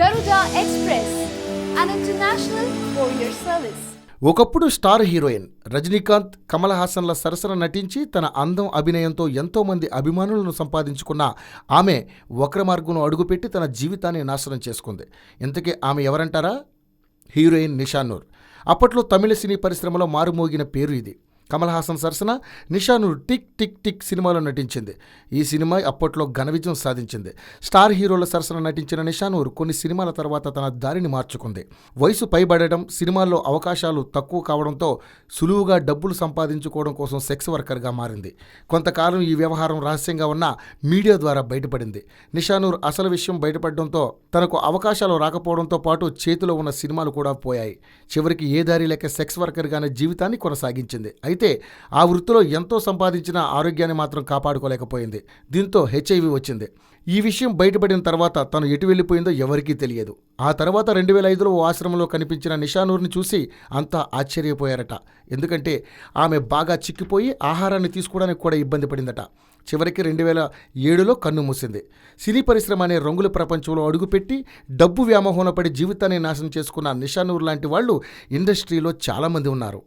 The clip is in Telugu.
Express, an ఒకప్పుడు స్టార్ హీరోయిన్ రజనీకాంత్ కమల్ హాసన్ల సరసన నటించి తన అందం అభినయంతో ఎంతోమంది అభిమానులను సంపాదించుకున్న ఆమె వక్ర మార్గంలో అడుగుపెట్టి తన జీవితాన్ని నాశనం చేసుకుంది. ఇంతకీ ఆమె ఎవరంటారా? హీరోయిన్ నిషానూర్. అప్పట్లో తమిళ సినీ పరిశ్రమలో మారుమోగిన పేరు ఇది. కమల్ హాసన్ సరసన నిషానూర్ టిక్ టిక్ టిక్ సినిమాలో నటించింది. ఈ సినిమా అప్పట్లో ఘన విజయం సాధించింది. స్టార్ హీరోల సరసన నటించిన నిషానూర్ కొన్ని సినిమాల తర్వాత తన దారిని మార్చుకుంది. వయసు పైబడడం సినిమాల్లో అవకాశాలు తక్కువ కావడంతో సులువుగా డబ్బులు సంపాదించుకోవడం కోసం సెక్స్ వర్కర్గా మారింది. కొంతకాలం ఈ వ్యవహారం రహస్యంగా ఉన్న మీడియా ద్వారా బయటపడింది. నిషానూర్ అసలు విషయం బయటపడడంతో తనకు అవకాశాలు రాకపోవడంతో పాటు చేతిలో ఉన్న సినిమాలు కూడా పోయాయి. చివరికి ఏ దారి లేక సెక్స్ వర్కర్గానే జీవితాన్ని కొనసాగించింది. అయితే అయితే ఆ వృత్తిలో ఎంతో సంపాదించిన ఆరోగ్యాన్ని మాత్రం కాపాడుకోలేకపోయింది. దీంతో హెచ్ఐవి వచ్చింది. ఈ విషయం బయటపడిన తర్వాత తను ఎటు వెళ్ళిపోయిందో ఎవరికీ తెలియదు. ఆ తర్వాత రెండు వేల ఐదులో ఓ ఆశ్రమంలో కనిపించిన నిషానూర్ని చూసి అంతా ఆశ్చర్యపోయారట. ఎందుకంటే ఆమె బాగా చిక్కిపోయి ఆహారాన్ని తీసుకోవడానికి కూడా ఇబ్బంది పడిందట. చివరికి రెండు వేల ఏడులో కన్ను మూసింది. సినీ పరిశ్రమ అనే రంగుల ప్రపంచంలో అడుగుపెట్టి డబ్బు వ్యామోహంలో పడి జీవితాన్ని నాశనం చేసుకున్న నిషానూర్ లాంటి వాళ్ళు ఇండస్ట్రీలో చాలామంది ఉన్నారు.